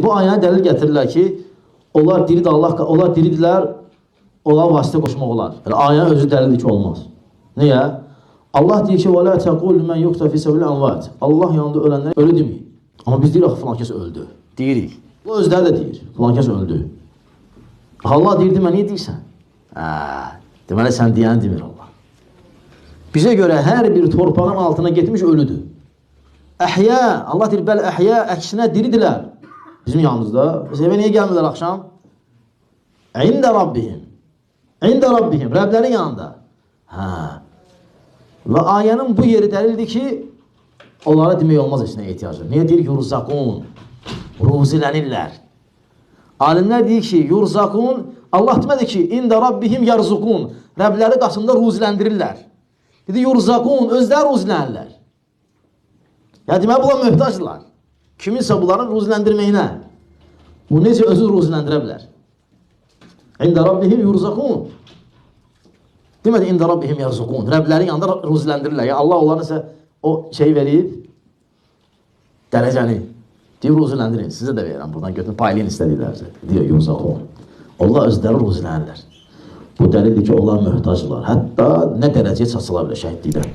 Bu ayəni dəlil gətirirlər ki, onlar diridir Allah, onlar diridirlər, onlar vasitə qoşmaq olar. Yəni ayənin özü dəlildir ki, olmaz. Niyə? Allah deyir ki, "Və la taqul men yuqta fi sabil amvat." Allah yanında ölənlər ölü demir. Amma biz deyirik filan kəs öldü. Deyirik. Bu özləri də deyir, filan kəs öldü. Allah deyir, demə niyə deyirsən? Hə, deməli sən deyən demir Allah. Bizə görə hər bir torpağın altına getmiş ölüdür. Əhya, Allah deyir, bəl əhya əksinə diridirlər. Bizim yanımızda. Evə niyə gəlmirlər axşam? İndə Rabbihim. İndə Rabbihim. Rəblərin yanında. Hə. Və ayənin bu yeri dəlildir ki, onlara demək olmaz heç nə ehtiyacı. Niyə deyir yurzaqun? Ruzilənirlər. Alimlər deyir ki, yurzaqun Allah demədi ki, ində Rabbihim yarzuqun. Rəbləri qasında ruziləndirirlər. Dedi yurzaqun, özləri ruzilənirlər. Ya deməli bunlar möhtacdırlar. Kiminsə bunların ruziləndirməyinə. Bu necə özü ruziləndirə bilər? İndə Rabbihim yurzaqun. Demədi ində Rabbihim yarzuqun. Rəblərin yanında ruziləndirirlər. Yəni Allah onlara nəsə o şey verib dərəcəni. Deyir ruziləndirin. Sizə də verirəm. Buradan götürün paylayın istədiklərinizə. Deyir yurzaqun. Allah özləri ruzilənirlər. Bu dəlildir ki, onlar möhtacdırlar. Hətta nə dərəcəyə çatsalar bilər.